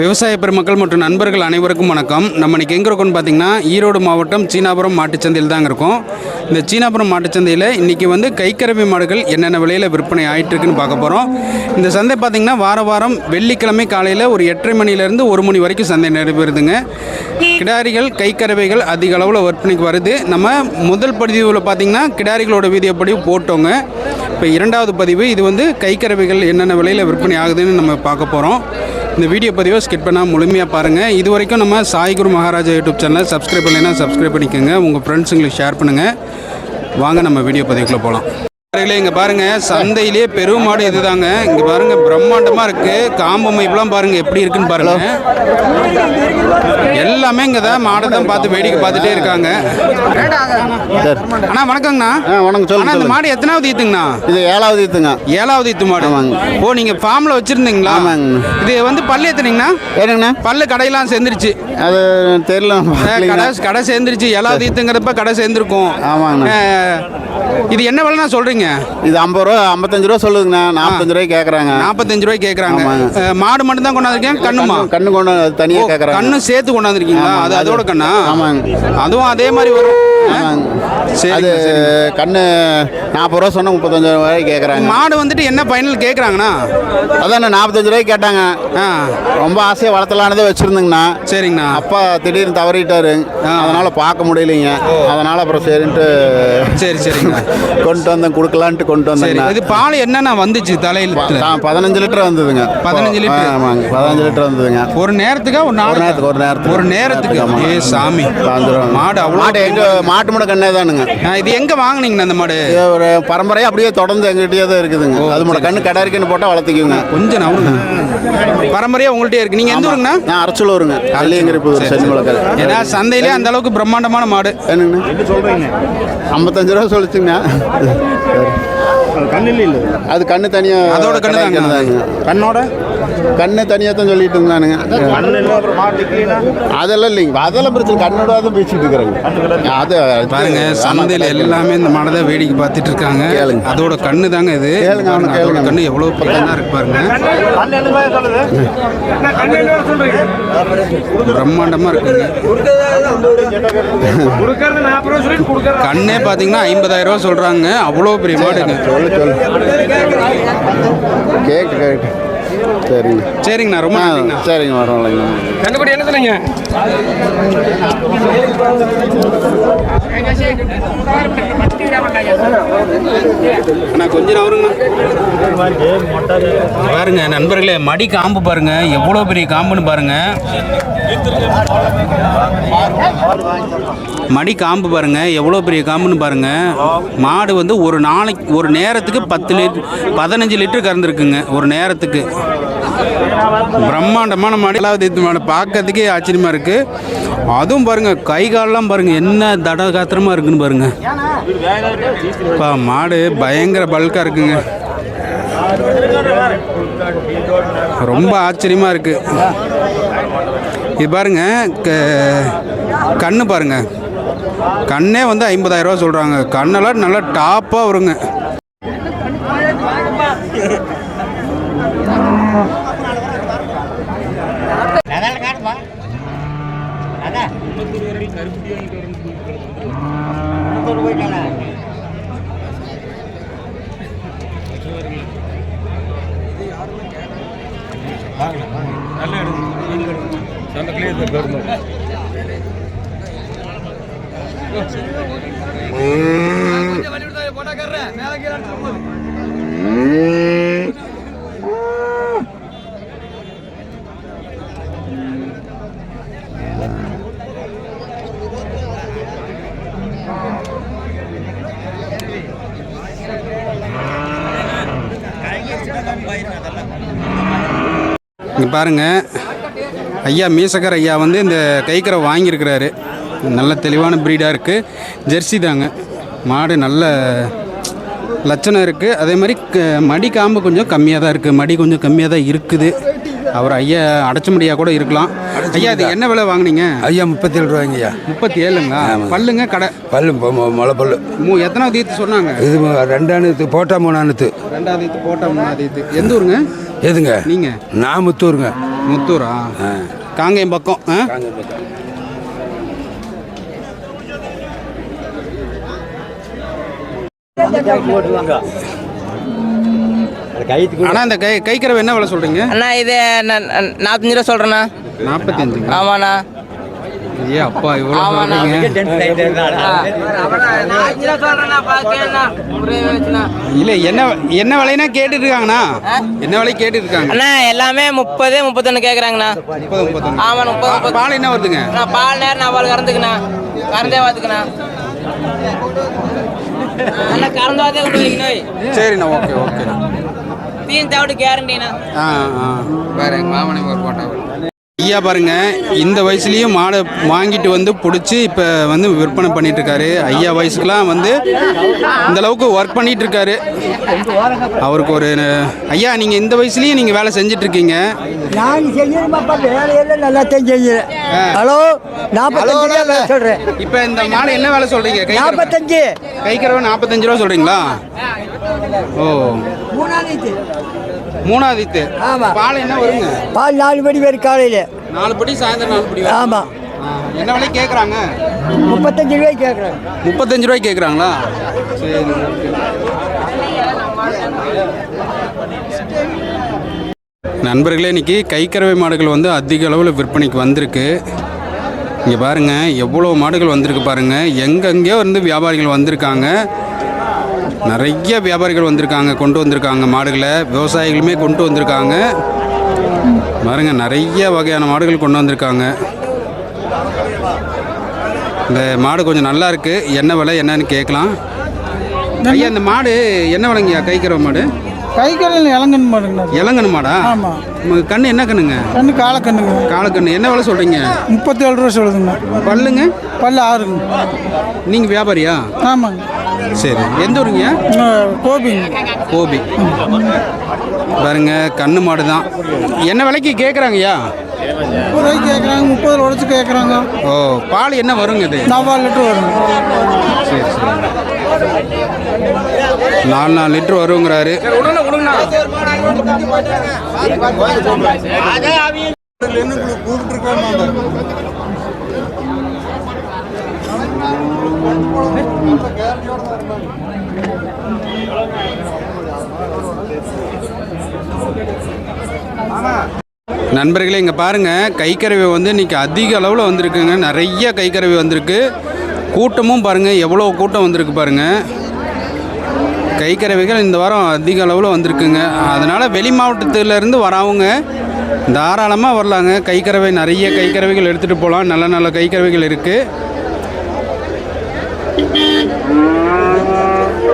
விவசாய பெருமக்கள் மற்றும் நண்பர்கள் அனைவருக்கும் வணக்கம். நம்ம இன்னைக்கு எங்கே இருக்கோம்னு பார்த்தீங்கன்னா ஈரோடு மாவட்டம் சீனாபுரம் மாட்டுச்சந்தையில் தாங்க இருக்கோம். இந்த சீனாபுரம் மாட்டுச்சந்தையில் இன்றைக்கி வந்து கைக்கரவி மாடுகள் என்னென்ன விலையில் விற்பனை ஆயிட்டு இருக்குன்னு பார்க்க போகிறோம் இந்த சந்தை பார்த்திங்கன்னா வார வாரம் வெள்ளிக்கிழமை காலையில் ஒரு எட்டரை மணிலேருந்து ஒரு மணி வரைக்கும் சந்தை நடைபெறுதுங்க. கிடாரிகள் கைக்கரவைகள் அதிக அளவில் விற்பனைக்கு வருது. நம்ம முதல் பதிவில் பார்த்திங்கன்னா கிடாரிகளோட வீதியப்படி போட்டோங்க. இப்போ இரண்டாவது பதிவு இது வந்து கைக்கரவைகள் என்னென்ன விலையில் விற்பனை ஆகுதுன்னு நம்ம பார்க்க போகிறோம் இந்த வீடியோ பதிவை ஸ்கிப் பண்ணால் முழுமையாக பாருங்கள் இது வரைக்கும் நம்ம சாய்குரு மகாராஜா யூடியூப் சேனலை சப்ஸ்கிரைப் பண்ணலைன்னா சப்ஸ்கிரைப் பண்ணிக்கோங்க. உங்கள் ஃப்ரெண்ட்ஸுங்களுக்கு ஷேர் பண்ணுங்கள் வாங்க நம்ம வீடியோ பதிவுக்குள்ளே போகலாம் இங்கே பாருங்க சந்தையிலேயே பெருமாடு இதுதாங்க. இங்கே பாருங்க பிரம்மாண்டமாக இருக்கு. காம்பு அமைப்புலாம் பாருங்க எப்படி இருக்குன்னு பாருங்க. எல்லாமே இங்கே தான் மாடை தான் பார்த்து வேடிக்கை பார்த்துட்டே இருக்காங்க. அண்ணா வணக்கங்கண்ணா. வணக்கம் அண்ணா இந்த சொல்லுங்க. மாடு எத்தனாவது ஈத்துங்கண்ணா? இது ஏழாவது ஈத்துங்க. ஏழாவது ஈத்து மாடு. ஆமாங்க. ஓ நீங்கள் ஃபார்மில் வச்சுருந்தீங்களா? ஆமாங்க. இது வந்து பல்லு எத்தனைங்கண்ணா? ஏனுங்கண்ணா பல்லு கடையெல்லாம் சேர்ந்துருச்சு. அது தெரியல கடை. கடை சேர்ந்துருச்சு. ஏழாவது ஈத்துங்கிறப்ப கடை சேர்ந்துருக்கும். ஆமாங்கண்ணா. அஹ் இது என்ன விலைண்ணா சொல்கிறீங்க இது ஐம்பது ரூபா ஐம்பத்தஞ்சு ரூபா சொல்லுதுங்கண்ணா. நாற்பத்தஞ்சு ரூபாய் கேட்குறாங்க. நாற்பத்தஞ்சு ரூபாய் கேட்குறாங்க. மாடு மட்டும் தான் கொண்டாந்துருக்கேன் கண்ணுமா கண்ணு கொண்டு தனியாக கேட்குறாங்க. கண்ணு சேர்த்து கொண்டாந்துருக்கீங்களா? அது. அதோட கண்ணா? ஆமாங்க. அதுவும் அதே மாதிரி வரும். சரி அது கண்ணு நாற்பது ரூபா சொன்னால் முப்பத்தஞ்சு ரூபாய் கேட்குறாங்க. மாடு வந்துட்டு என்ன ஃபைனல் கேட்குறாங்கண்ணா? அதான் நாற்பத்தஞ்சு ரூபாய்க்கு கேட்டாங்க. ரொம்ப ஆசையாக வளர்த்தலானதே வச்சுருந்துங்கண்ணா. சரிங்கண்ணா. அப்பா திடீர்னு தவறிட்டாரு. அதனால் பார்க்க முடியலைங்க. அதனால் அப்புறம் சரின்ட்டு சரி சரிங்கண்ணா. கொண்டு வந்தேன் கொடுக்கலான்ட்டு கொண்டு சரி வந்தேங்கண்ணா இது பால் என்னண்ணா வந்துச்சு தலையில்? பதினஞ்சு லிட்டர் வந்ததுங்க. 15 லிட்டர்? ஆமாங்க பதினஞ்சு லிட்டர் வந்ததுங்க. ஒரு நேரத்துக்கா ஒரு ஒரு நேரத்துக்கு ஒரு நேரத்துக்கு. ஒரு நேரத்துக்கு. ஏ சாமி. மாடு அவ்வளோ மாடு எங்க மாட்டு மாடு கண்ணே தானுங்க. இது எங்க வாங்குனீங்கண்ணா அந்த மாடு? ஒரு பரம்பரையாக அப்படியே தொடர்ந்து எங்கிட்டயே தான் இருக்குதுங்க. அது மட்டும் கண்ணு கடாரிக்கன்னு போட்டால் வளர்த்திக்குங்க. கொஞ்சம் நவருங்க. பரம்பரையா உங்கள்கிட்ட இருக்கு. நீங்க எந்த ஊருங்கண்ணா? நான் அரச்சலூருங்க புதூர் சென்னி முழக்கல் ஏன்னா சந்தையிலே அந்த அளவுக்கு பிரம்மாண்டமான மாடு. என்னங்கண்ணா ஐம்பத்தஞ்சு ரூபா சொல்லிச்சுங்கண்ணா Amen. கண்ணில் இல்லை. அது கண்ணு தனியாக அதோட கண்ணு தாங்க. கண்ணோட? கண்ணு தனியாக தான் சொல்லிட்டு இருந்தானுங்க. அதெல்லாம் இல்லைங்க. அதெல்லாம் பிரச்சனை கண்ணோட தான் பேசிட்டு இருக்கிறாங்க. அது பாருங்க சந்தையில் எல்லாமே இந்த மாடை தான் வேடிக்கை பார்த்துட்டு இருக்காங்க. கேளுங்க. அதோட கண்ணு தாங்க இது. கேளுங்க, அவனை பாருங்க, அதோட கேளுங்க. கண்ணு எவ்வளவு பக்கம் இருக்கு பாருங்க. கண்ணு என்ன மாதிரி சொல்லுது? கண்ணு என்ன சொல்றீங்க? பிரம்மாண்டமா இருக்குங்க. கண்ணே பார்த்தீங்கன்னா ஐம்பதாயிரம் ரூபா சொல்றாங்க. அவ்வளோ பெரிய மாடுங்க. சொல்லு சொல்லு கேட்டு சரிங்க. சரிங்கண்ணா ரொம்ப சரிங்க வரோம் கண்டுபிடி என்ன சொன்னீங்க? அண்ணா கொஞ்சம் நவருங்கண்ணா பாருங்க நண்பர்களே மடி காம்பு பாருங்க எவ்வளோ பெரிய காம்புன்னு பாருங்க. மடி காம்பு பாருங்க எவ்வளோ பெரிய காம்புன்னு பாருங்கள் மாடு வந்து ஒரு நாளைக்கு ஒரு நேரத்துக்கு பத்து லிட்டர் பதினஞ்சு லிட்டர் கறந்துருக்குங்க ஒரு நேரத்துக்கு. பிரம்மாண்டமான மாடு. ஏழாவது ஈத்து மாடு பார்க்கறதுக்கே ஆச்சரியமாக இருக்குது அதுவும் பாருங்க கை காலெல்லாம் பாருங்கள் என்ன தட காத்திரமாக இருக்குன்னு பாருங்க. பா மாடு பயங்கர பல்காக இருக்குங்க. ரொம்ப ஆச்சரியமாக இருக்குது இது பாருங்க க- கண்ணு பாருங்க. கண்ணே வந்து ஐம்பதாயிரரூவா சொல்கிறாங்க கண்ணெல்லாம் நல்லா டாப்பாக வருங்க. இங்கே பாருங்க. ஐயா மீசக்கர் ஐயா வந்து இந்த கைக்கரை வாங்கியிருக்கிறாரு. நல்ல தெளிவான ப்ரீடாக இருக்குது ஜெர்சி தாங்க. மாடு நல்ல லட்சணம் இருக்குது அதே மாதிரி க- மடி காம்பு கொஞ்சம் கம்மியாக தான் இருக்குது மடி கொஞ்சம் கம்மியாக தான் இருக்குது. அவர் ஐயா அடைச்சமடியா கூட இருக்கலாம். ஐயா இது என்ன விலை வாங்குனீங்க? ஐயா முப்பத்தி ஏழு ரூபாய்ங்கய்யா முப்பத்தி ஏழுங்களா பல்லுங்க கடை. பல்லு முளை பல்லு. மூ எத்தனாவது ஈத்து சொன்னாங்க? இது ரெண்டானத்து போட்டா மூணானத்து ரெண்டாவது போட்டா மூணாவது எந்த ஊருங்க? எதுங்க? நீங்க? நான் முத்தூருங்க முத்தூரா காங்கேயம் பக்கம். ஆனால் இந்த கை கைக்கறவை என்ன விலை சொல்கிறீங்க அண்ணா இது நாற்பத்தஞ்சு ரூபா சொல்கிறேண்ணா நாற்பத்தஞ்சு. ஆமாண்ணா. ஏ அப்பா இவ்வளோ அண்ணா. இல்லை என்ன என்ன விலைனா கேட்டுட்டு இருக்காங்கண்ணா என்ன விலை கேட்டுட்டு இருக்காங்க எல்லாமே முப்பது முப்பத்தொன்று கேட்குறாங்கண்ணா முப்பது முப்பத்தொன்று ஆமாண்ணா முப்பது முப்பது பால் என்ன வருதுங்க? அண்ணா பால் நேரம் நான் பால் கறந்துக்குண்ணா. கறந்தே பார்த்துக்கண்ணா. சரிண்ணா ஓகே ஓகேண்ணா தீன் தவிடு கேரண்டிண்ணா ஆ ஆ. வேற எங்கள் மாமனை ஒரு போட்டா ஐயா பாருங்க இந்த வயசுலயும் மாடை வாங்கிட்டு வந்து பிடிச்சி இப்போ வந்து விற்பனை பண்ணிட்டு இருக்காரு ஐயா வயசுக்குலாம் வந்து இந்த அளவுக்கு ஒர்க் பண்ணிட்டு இருக்காரு அவருக்கு ஒரு ஐயா நீங்க இந்த வயசுலயும் நீங்க வேலை செஞ்சுட்டு இருக்கீங்க நல்லா செய்யுறேன் ஹலோ நாற்பத்தஞ்சு சொல்கிறேன் இப்போ இந்த மாடு என்ன வேலை சொல்றீங்க? கை நாற்பத்தஞ்சு கைக்கறவை நாற்பத்தஞ்சு ரூபா சொல்றீங்களா? ஓ. மூணாவது மூணாவது இத்து. ஆமா. பால் என்ன வருங்க? பால் நாலு மணி வரை காலையில். நாலு படி சாயந்தரம் நாலு படி வரும். ஆமாம் என்ன விலை கேட்குறாங்க முப்பத்தஞ்சு ரூபாய்க்கு கேட்குறேன் முப்பத்தஞ்சு ரூபாய்க்கு கேட்குறாங்களா சரி. நண்பர்களே இன்னைக்கு கைக்கறவை மாடுகள் வந்து அதிக அளவில் விற்பனைக்கு வந்திருக்கு. இங்கே பாருங்க எவ்வளோ மாடுகள் வந்திருக்கு பாருங்க. எங்கெங்கேயோ இருந்து வியாபாரிகள் வந்திருக்காங்க. நிறைய வியாபாரிகள் வந்திருக்காங்க கொண்டு வந்திருக்காங்க மாடுகளை. விவசாயிகளுமே கொண்டு வந்திருக்காங்க. பாருங்க நிறைய வகையான மாடுகள் கொண்டு வந்திருக்காங்க. இந்த மாடு கொஞ்சம் நல்லா இருக்கு. என்ன விலை என்னன்னு கேட்கலாம். ஐயா இந்த மாடு என்ன விலைங்கய்யா? கைக்கிற மாடு? கைக்கடையில் இளங்கன் பாருங்கண்ணா இளங்கன்னு மாடா? ஆமாம். கண்ணு என்ன கண்ணுங்க? கண்ணு காலக்கண்ணுங்க காலக்கண்ணு என்ன விலை சொல்றீங்க? முப்பத்தி ஏழு ரூபா சொல்லுதுங்க. பல்லுங்க? பல்லு ஆறுங்க. நீங்க வியாபாரியா? ஆமாங்க. சரி. எந்த ஊருங்க? கோபிங்க. கோபி. பாருங்க கண்ணு மாடு தான் என்ன விலைக்கு கேட்குறாங்கய்யா முப்பது ரூபாய்க்கு கேட்குறாங்க முப்பது உடச்சி கேட்குறாங்க ஓ பால் என்ன வருங்க இது? நாலு லிட்டர் வருங்க. சரி சரி. நாலு நாலு லிட்டர் வருங்கிறாரு. நண்பர்களே இங்கே பாருங்கள் கைக்கறவை வந்து இன்றைக்கி அதிக அளவில் வந்திருக்குங்க. நிறைய கைக்கறவை வந்திருக்கு. கூட்டமும் பாருங்கள் எவ்வளோ கூட்டம் வந்திருக்கு பாருங்கள் கைக்கறவைகள் இந்த வாரம் அதிக அளவில் வந்திருக்குங்க. அதனால் வெளி மாவட்டத்திலேருந்து வரவங்க தாராளமாக வரலாங்க. கைக்கறவை நிறைய கைக்கறவைகள் எடுத்துகிட்டு போகலாம் நல்ல நல்ல கைக்கறவைகள் இருக்குது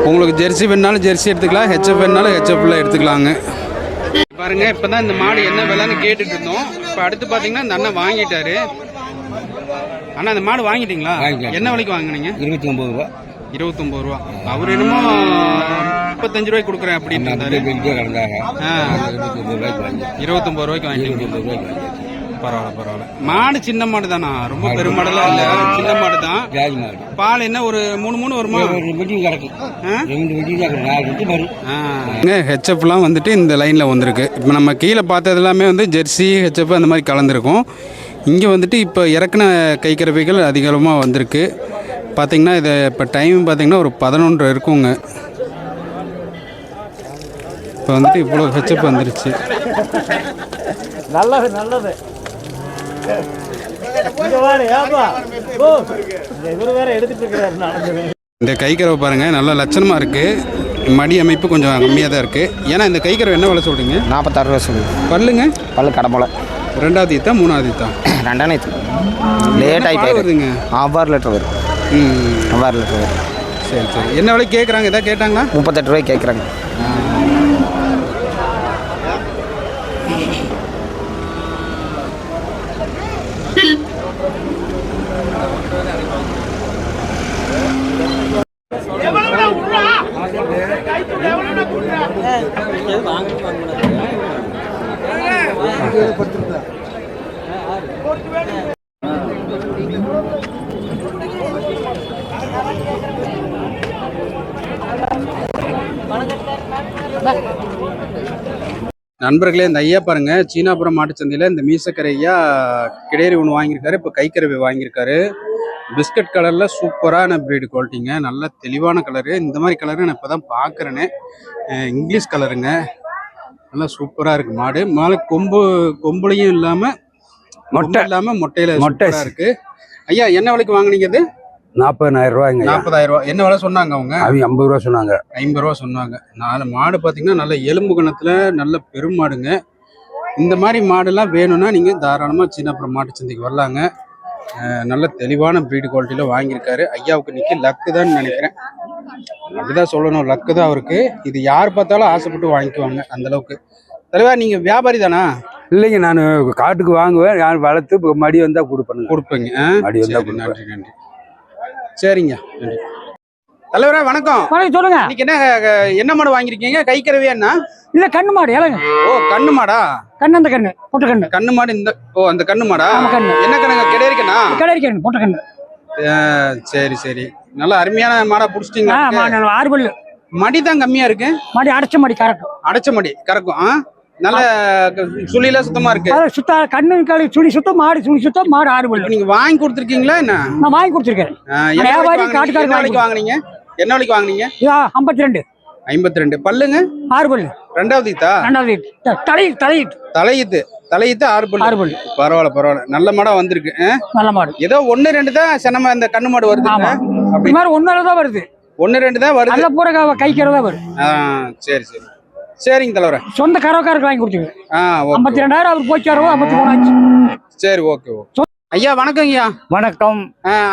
உங்களுக்கு ஜெர்சி வேணாலும் ஜெர்சி எடுத்துக்கலாம். ஹெச்எஃப் வேணாலும் ஹெச்எஃப்ல எடுத்துக்கலாங்க. பாருங்கள் இப்போ தான் இந்த மாடு என்ன விலைன்னு கேட்டுட்டு இருந்தோம். இப்போ அடுத்து பார்த்தீங்கன்னா இந்த அண்ணன் வாங்கிட்டாரு. அண்ணா இந்த மாடு வாங்கிட்டீங்களா? என்ன விலைக்கு வாங்குனீங்க? இருபத்தி ஒம்பது ரூபா. இருபத்தொன்பது ரூபா. அவர் என்னமோ முப்பத்தஞ்சு ரூபாய்க்கு கொடுக்குறேன் அப்படின்னு இருந்தாரு. கிடந்தாங்க. ஆ, இருபத்தி ஒம்பது ரூபாய்க்கு வாங்கி இருபத்தொன்பது ரூபாய்க்கு வாங்கிட்டீங்க. இருபத்தி ஒம்பது ரூபாய்க்கு வாங்கி பரவாயில்ல பரவாயில்ல. மாடு சின்ன மாடு தானா? ரொம்ப பெருமாடெல்லாம் இல்ல. சின்ன மாடு தான். பால் என்ன ஒரு மூணு மூணு வரும்? ஹெச்எஃப்லாம் வந்துட்டு இந்த லைனில் வந்திருக்கு. இப்போ நம்ம கீழே பார்த்தது எல்லாமே வந்து ஜெர்சி ஹெச்எஃப் அந்த மாதிரி கலந்துருக்கும். இங்கே வந்துட்டு இப்போ இறக்குன கைக்கறவைகள் அதிகமாக வந்திருக்கு. பார்த்தீங்கன்னா இது இப்போ டைம் பார்த்தீங்கன்னா ஒரு பதினொன்று இருக்குங்க. இப்போ வந்துட்டு இவ்வளோ ஹெச்எஃப் வந்துருச்சு. நல்லது நல்லது. இந்த இவரு வேற எடுத்துட்டு இருக்கிறாரு நடந்து இந்த கைக்கறவை பாருங்கள் நல்ல லட்சணமாக இருக்குது மடி அமைப்பு கொஞ்சம் கம்மியாக தான் இருக்குது ஏன்னா இந்த கைக்கறவை என்ன விலை சொல்கிறீங்க நாற்பத்தாறு ரூபா சொல்லுங்க. பல்லுங்க? பல்லு கடை ரெண்டாவது ஈத்தா மூணாவது ஈத்தா? ரெண்டானே லேட் ஆகி வருதுங்க? ஆறு லிட்டர் வரும். ம் ஆறு லிட்டர் வரும். சரி சரி. என்ன விலை கேட்குறாங்க? எதாவது கேட்டாங்களா? முப்பத்தெட்டு ரூபாய்க்கு கேட்குறாங்க. நண்பர்களே இந்த ஐயா பாருங்க சீனாபுரம் மாட்டுச்சந்தையில் இந்த மீசக்கரை ஐயா கிடேரி ஒன்று வாங்கியிருக்காரு. இப்போ கைக்கரவை வாங்கியிருக்காரு. பிஸ்கட் கலரில் சூப்பரான பிரீடு குவாலிட்டிங்க நல்ல தெளிவான கலரு இந்த மாதிரி கலரு நான் இப்போ தான் பார்க்குறேனே இங்கிலீஷ் கலருங்க நல்லா சூப்பராக இருக்கு மாடு. மாடு கொம்பு கொம்புலையும் இல்லாமல் மொட்டை. இல்லாமல் மொட்டையில் மொட்டை. மொட்டை இருக்கு. ஐயா என்ன விலைக்கு வாங்குனீங்க இது? நாற்பதாயிரம் ரூபாய்ங்க நாற்பதாயிரம் ரூபா. என்ன விலை சொன்னாங்க அவங்க? அவங்க ஐம்பது ரூபா சொன்னாங்க. ஐம்பது ரூபா சொன்னாங்க. நாலு மாடு பார்த்தீங்கன்னா நல்ல எலும்பு குணத்தில் நல்ல பெருமாடுங்க இந்த மாதிரி மாடுலாம் வேணும்னா நீங்கள் தாராளமாக சின்னப்புறம் மாட்டு சந்தைக்கு வரலாங்க. நல்ல தெளிவான ப்ரீடு குவாலிட்டியில் வாங்கியிருக்காரு. ஐயாவுக்கு இன்னைக்கு லக்கு தான் நினைக்கிறேன். அப்படிதான் சொல்லணும். லக்கு தான் அவருக்கு. இது யார் பார்த்தாலும் ஆசைப்பட்டு வாங்கிக்குவாங்க அந்த அளவுக்கு. தலைவா நீங்கள் வியாபாரி தானா? இல்லைங்க நான் காட்டுக்கு வாங்குவேன். நான் வளர்த்து மடி வந்தால் கொடுப்பேனுங்க. கொடுப்பீங்க? மடி வந்தா சரி, கொடுப்பேன். நன்றி நன்றி. சரிங்க. நன்றி தலைவரா வணக்கம். வணக்கம் சொல்லுங்க. இன்னைக்கு என்ன என்ன மாடு வாங்கியிருக்கீங்க? கைக்கறவே என்ன? இல்ல கண்ணு மாடு இலங்க. ஓ கண்ணு மாடா? கண்ணு அந்த கண்ணு பொட்டு கண்ணு. கண்ணு மாடு இந்த ஓ அந்த கண்ணு மாடா? கண்ணு. என்ன கண்ணுங்க கிடையிருக்கண்ணா கிடரி கண்ணு பொட்டு கண்ணு. சரி சரி. நல்லா அருமையான மாடா மா- ஆறு பல்லு மடி தான் கம்மியா இருக்கு? மாடி அடைச்ச மாடி கரெக்ட் அடைச்ச மடி கறக்கும் ஆ? நல்ல சுழில சுத்தமா இருக்கு. சுத்தா கண்ணு காலி சுழி சுத்தம் மாடு சுழி சுத்தம் மாடு ஆறு பல்லு நீங்க வாங்கி கொடுத்துருக்கீங்களா என்ன? நான் வாங்கி கொடுத்துருக்கேன். வியாபாரி? காட்டுக்காரர் என்ன விலைக்கு வாங்குனீங்க? என்ன விலைக்கு வாங்குனீங்க? ஐம்பத்தி ரெண்டு ஐம்பத்தி ரெண்டு பல்லுங்க? ஆறு பல்லு. ரெண்டாவது ஈத்தா? ரெண்டாவது தலை தலையிட்டு தலையீத்து. தலையீத்து ஆறு பல்லு. ஆறு பல்லு. பரவாயில்ல பரவாயில்ல. நல்ல மாடா வந்திருக்கு? நல்ல மாடு. ஏதோ ஒண்ணு ரெண்டு தான் சென்னமா இந்த கண்ணு மாடு வருது. அப்படி. மாதிரி ஒன்னால தான் வருது. ஒண்ணு ரெண்டு தான் வருது. நல்ல பூரா கைக்கிறதா வரும் ஆ சரி சரி. சரிங்க தலைவர. சொந்த கரவக்காரருக்கு வாங்கி ஓகே ஐம்பத்தி ரெண்டாயிரம் அவர் போச்சு அறுபது ஐம்பத்தி மூணு ஆச்சு. சரி ஓகே ஓகே. ஐயா வணக்கம் ஐயா. வணக்கம்.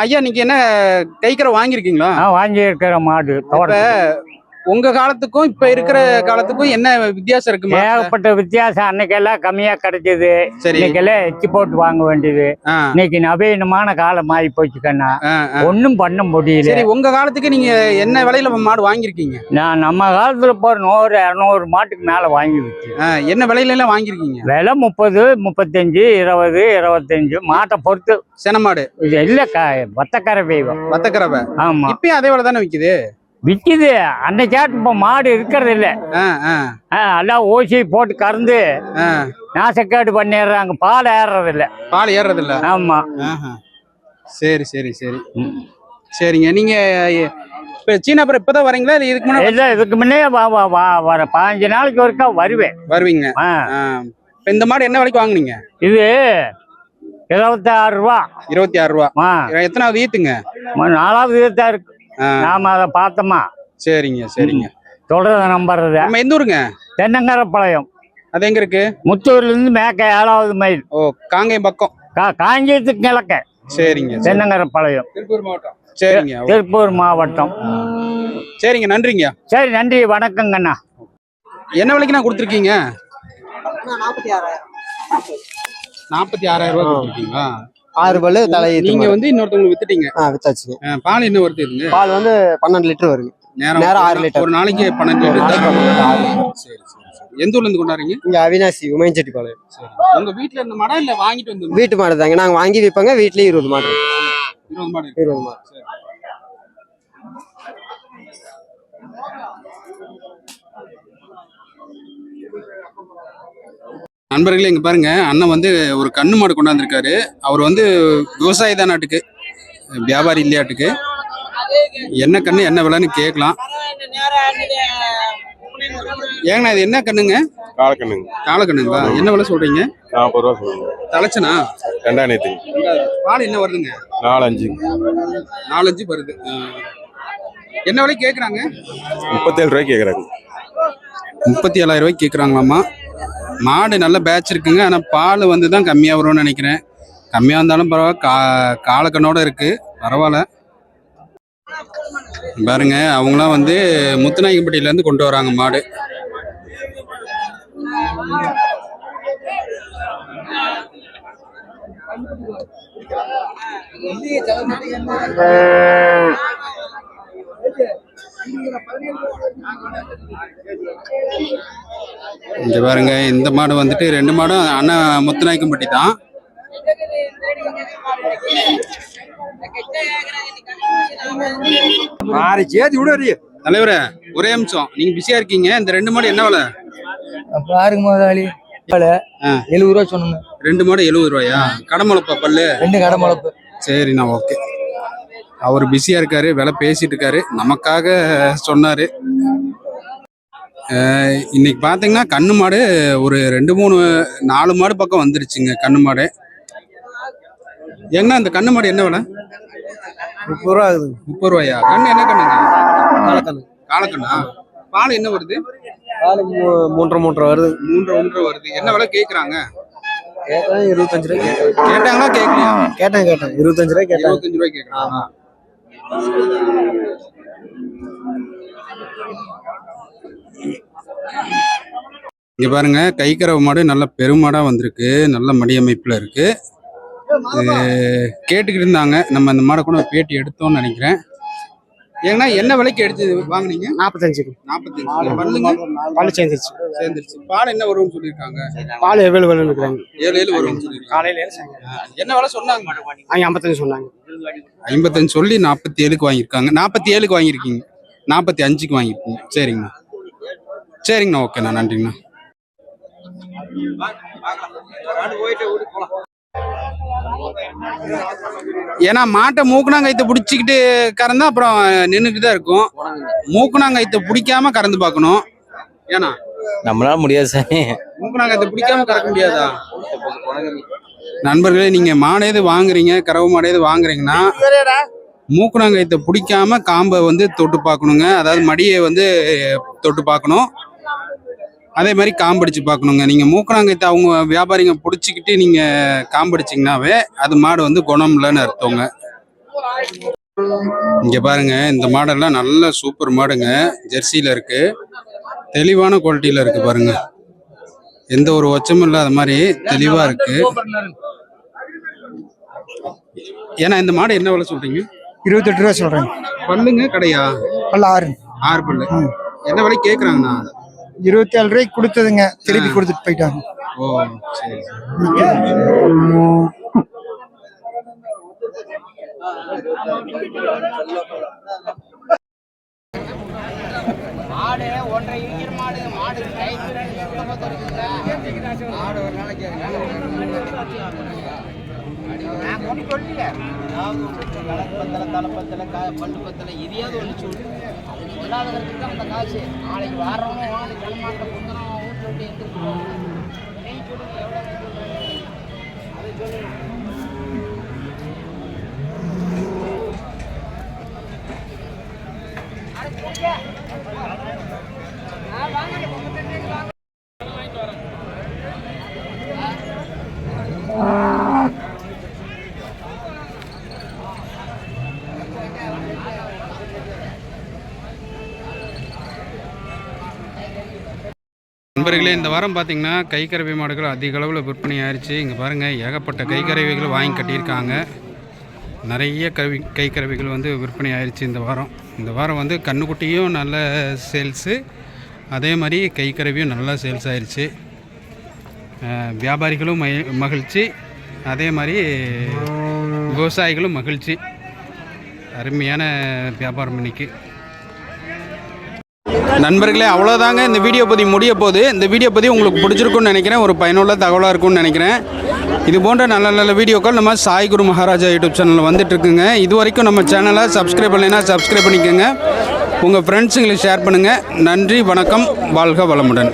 ஐயா நீங்க என்ன கைக்கரை வாங்கியிருக்கீங்களா? வாங்கியிருக்கிற மாடு உங்க காலத்துக்கும் இப்ப இருக்கிற காலத்துக்கும் என்ன வித்தியாசம் இருக்குமா? ஏகப்பட்ட வித்தியாசம். அன்னைக்கெல்லாம் கம்மியா கிடைச்சது. இன்னைக்கெல்லாம் எச்சி போட்டு வாங்க வேண்டியது. இன்னைக்கு நவீனமான காலம் ஆகி போச்சு கண்ணா. ஆ, ஆ. ஒன்றும் பண்ண முடியல. சரி உங்க காலத்துக்கு நீங்க என்ன விலையில மாடு வாங்கியிருக்கீங்க? நான் நம்ம காலத்துல போற நூறு இரநூறு மாட்டுக்கு மேல வாங்கி வச்சு ஆ, என்ன விலையில எல்லாம் வாங்கியிருக்கீங்க? விலை முப்பது முப்பத்தஞ்சு இருபது இருபத்தஞ்சு. மாட்டை பொறுத்து. செனமாடு இல்ல வத்தக்கரை பெய்வோம். வத்தக்கரவை ஆமா. இப்பயும் அதே விலை தானே விக்குது? விக்குது. அன்னைக்காட்டு இப்ப மாடு இருக்கிறது இல்ல எல்லாம் ஊசி போட்டு கறந்து. நாசக்காடு பண்ணிடுறாங்க. பால் ஏறுறது இல்ல பால் ஏறுறது இல்ல ஆமா. ஆஹா. சரி சரி சரி. சரிங்க. நீங்க இப்ப சீனாபுரம் இப்பதான் வரீங்களா? இல்ல இதுக்கு முன்னாடி? இல்ல இதுக்கு முன்னே வா வா வா வர பதினஞ்சு நாளைக்கு ஒருக்கா வருவேன். வருவீங்க. இப்ப இந்த மாடு என்ன விலைக்கு வாங்குனீங்க? இது இருபத்தாறு ரூபா. இருபத்தி ஆறு ரூபா. எத்தனாவது ஈத்துங்க? நாலாவது இதுதான் இருக்கு. நாம அதை பார்த்தோமா? சரிங்க சரிங்க. தொடர்றத நம்புறது. நம்ம எந்த ஊருங்க? தென்னங்கரப்பாளையம். அது எங்க இருக்கு? முத்தூர்ல இருந்து மேக்க ஏழாவது மைல். ஓ காங்கேயம் பக்கம். கா காஞ்சியத்துக்கு கிழக்க. சரிங்க சரி. தென்னங்கரப்பாளையம். திருப்பூர் மாவட்டம். சரிங்க. திருப்பூர் மாவட்டம். சரிங்க நன்றிங்க. சரி நன்றி வணக்கங்கண்ணா என்ன விலைக்கு நான் கொடுத்துருக்கீங்க நாற்பத்தி ஆறாயிரம் ரூபாய் கொடுத்துருக்கீங்களா? ஆறு பல்லு தலை நீங்க வந்து இன்னொருத்தவங்களுக்கு வித்துட்டீங்க. ஆ வித்தாச்சுங்க ஆ, பால் என்ன வருது இதுங்க பால் வந்து பன்னெண்டு லிட்டர் வருங்க. நேரம் நேரம் ஆறு லிட்டர். ஒரு நாளைக்கு பன்னெண்டு லிட்டர். சரி சரி எந்த ஊர்ல இருந்து கொண்டாடுறீங்க? இங்க அவினாசி உமையஞ்செட்டிப்பாளையம் உங்க வீட்ல இருந்த மாடா இல்ல வாங்கிட்டு வந்து வீட்டு மாடு தாங்க. நாங்க வாங்கி விற்போங்க வீட்லயும் இருபது மாடு. இருபது மாடு. இருபது மாடு சரி. நண்பர்களே இங்க பாருங்க. அண்ணன் வந்து ஒரு கண்ணு மாடு கொண்டாந்துருக்காரு. அவர் வந்து விவசாயி தான் நாட்டுக்கு. வியாபாரி இல்லையாட்டுக்கு என்ன கண்ணு என்ன விலைன்னு கேட்கலாம். ஏங்கண்ணா இது என்ன கண்ணுங்க? காலக்கண்ணுங்க காலக்கண்ணுங்களா என்ன விலை சொல்றீங்க? நாற்பது ரூபா சொல்லுங்க. தலைச்சனா? ரெண்டாயிரத்துக்கு பால் என்ன வருதுங்க? நாலஞ்சு. நாலஞ்சு வருது. என்ன விலை கேட்குறாங்க? முப்பத்தேழு ரூபாய்க்கு கேட்குறாங்க. முப்பத்தி ஏழாயிரம் ரூபாய்க்கு கேட்குறாங்களாம்மா. மாடு நல்ல பேட்ச் இருக்குங்க. ஆனால் பால் வந்து தான் கம்மியாக வரும்னு நினைக்கிறேன். கம்மியாக இருந்தாலும் பரவாயில்ல. கா காலக்கண்ணோடு இருக்குது பரவாயில்ல. பாருங்க அவங்களாம் வந்து முத்துநாயகப்பட்டியிலேருந்து கொண்டு வராங்க மாடு. இங்க பாருங்க இந்த மாடு வந்துட்டு ரெண்டு மாடும் அண்ணா முத்துநாயக்கம்பட்டி தான். தலைவரே ஒரே நிமிஷம். நீங்க பிஸியா இருக்கீங்க. இந்த ரெண்டு மாடு என்ன விலை? பாருங்க முதலாளி. எழுபது ரூபா சொன்னோங்க ரெண்டு மாடு எழுபது ரூபாயா? கடமுளப்பா பல்லு? ரெண்டு கடை முளப்பு. சரிண்ணா ஓகே அவர் பிஸியா இருக்காரு விலை பேசிட்டு இருக்காரு. நமக்காக சொன்னாரு. இன்னைக்கு பாத்தீங்கன்னா கண்ணு மாடு ஒரு ரெண்டு மூணு நாலு மாடு பக்கம் வந்துருச்சுங்க கண்ணு மாடு. ஏங்கண்ணா இந்த கண்ணு மாடு என்ன விலை? முப்பது ரூபா ஆகுது. முப்பது ரூபாயா? கண்ணு என்ன கண்ணுங்க? காலக்கண்ணு. காலக்கண்ணா? பால் என்ன வருது? காலு மூன்றரை மூன்றரை வருது. மூன்று ஒன்று வருது. என்ன விலை கேக்குறாங்க? கேட்டேன் இருபத்தஞ்சு ரூபாய் கேட்டாங்களா கேட்கலையா? கேட்டேன் கேட்டேன். இருபத்தஞ்சு ரூபாய் கேட்டேன் இருபத்தஞ்சு ரூபாய் கேட்கறாங்க இங்க பாருங்க கைக்கறவை மாடு நல்ல பெருமாடா வந்திருக்கு. நல்ல மடி அமைப்புல இருக்கு கேட்டுக்கிட்டு இருந்தாங்க. நம்ம இந்த மாடை கூட பேட்டி எடுத்தோம்னு நினைக்கிறேன். ஏங்கன்னா என்ன விலைக்கு எடுத்து வாங்குனீங்க? நாற்பத்தஞ்சுக்கு நாற்பத்தஞ்சு பல்லுங்க பல்லு சேர்ந்துருச்சு. சேர்ந்துருச்சு. பால் என்ன வரும்னு சொல்லியிருக்காங்க? பால் அவைலபிள் இருக்கிறாங்க ஏழு ஏழு வரும்னு சொல்லியிருக்காங்க. காலையில என்ன விலை சொன்னாங்க? அவங்க ஐம்பத்தஞ்சு சொன்னாங்க. ஐம்பத்தஞ்சு சொல்லி நாற்பத்தி ஏழுக்கு வாங்கியிருக்காங்க. நாற்பத்தி ஏழுக்கு வாங்கியிருக்கீங்க. நாற்பத்தி அஞ்சுக்கு வாங்கியிருக்கீங்க. சரிங்கண்ணா. சரிங்கண்ணா. ஓகேண்ணா. நன்றிங்கண்ணா. ஏன்னா மாட்டை மூக்குனாங்கைத்தை பிடிச்சிக்கிட்டு கறந்தா அப்புறம் நின்றுட்டு தான் இருக்கும். மூக்குனாங்கைத்தை பிடிக்காம கறந்து பார்க்கணும். ஏன்னா நம்மளால முடியாது சாமி மூக்குனாங்கைத்தை பிடிக்காம கறக்க முடியாதா? நண்பர்களே நீங்க மாடு எது வாங்குறீங்க கறவை மாடு எது வாங்குறீங்கன்னா மூக்குனாங்கைத்தை பிடிக்காம காம்பை வந்து தொட்டு பார்க்கணுங்க. அதாவது மடியை வந்து தொட்டு பார்க்கணும். அதே மாதிரி காம்படிச்சு பார்க்கணுங்க. நீங்க மூக்குனாங்கைத்தை அவங்க வியாபாரிங்க பிடிச்சிக்கிட்டு நீங்க காம்படிச்சிங்கனாவே அது மாடு வந்து குணம் இல்லைன்னு அர்த்தங்க. இங்க பாருங்க இந்த மாடெல்லாம் நல்ல சூப்பர் மாடுங்க. ஜெர்சியில இருக்கு. தெளிவான குவாலிட்டியில இருக்கு பாருங்க. எந்த ஒரு ஒச்சமும் இல்லாத மாதிரி தெளிவா இருக்கு. ஏன்னா இந்த மாடு என்ன விலை சொல்றீங்க? இருபத்தெட்டு ரூபா சொல்றேன். பல்லுங்க கடையா? பல்லு ஆறு. ஆறு பல்லு. என்ன விலை கேக்குறாங்கண்ணா இருபத்தி ஏழு ரூபாய்க்கு கொடுத்ததுங்க. திருப்பி கொடுத்துட்டு போயிட்டாங்க. ஓ சரி மாடு ஒன்றரை இருக்கிற மாடு மாடு மாடு ஒரு நாளைக்கு நான் ஒன்று சொல்லல. கலக்கு பத்தலை தலை கா பல்லு பத்தலை எதையாவது ஒன்று சொல்லு. அது நீ தான் அந்த காசு. நாளைக்கு வாரவனும் வாங்கி தலைமாட்டில் குந்தனம் வீட்டில் விட்டு எந்திரிக்கணும் நீ சொல்லுங்க எவ்வளோ அது சொல்லுங்க நண்பர்களே இந்த வாரம் பார்த்தீங்கன்னா கைக்கரவை மாடுகள் அதிக அளவில் விற்பனை ஆயிடுச்சு இங்கே பாருங்கள் ஏகப்பட்ட கைக்கரவைகள் வாங்கி கட்டியிருக்காங்க. நிறைய கவி கைக்கரவைகள் வந்து விற்பனை ஆயிடுச்சு இந்த வாரம். இந்த வாரம் வந்து கண்ணுக்குட்டியும் நல்ல சேல்ஸு அதே மாதிரி கைக்கரவியும் நல்லா சேல்ஸ் ஆயிடுச்சு வியாபாரிகளும் மகி மகிழ்ச்சி. அதே மாதிரி விவசாயிகளும் மகிழ்ச்சி. அருமையான வியாபாரம் இன்னைக்கு. நண்பர்களே அவ்வளோதாங்க இந்த வீடியோ பற்றி முடிய போது இந்த வீடியோ பற்றி உங்களுக்கு பிடிச்சிருக்குன்னு நினைக்கிறேன். ஒரு பயனுள்ள தகவலாக இருக்கும்னு நினைக்கிறேன். இது போன்ற நல்ல நல்ல வீடியோக்கள் நம்ம சாய் குரு மகாராஜா யூடியூப் சேனலில் வந்துட்டுருக்குங்க இது வரைக்கும் நம்ம சேனலை சப்ஸ்கிரைப் பண்ணலைன்னா சப்ஸ்கிரைப் பண்ணிக்கோங்க. உங்கள் ஃப்ரெண்ட்ஸுங்களுக்கு ஷேர் பண்ணுங்கள் நன்றி வணக்கம். வாழ்க வளமுடன்.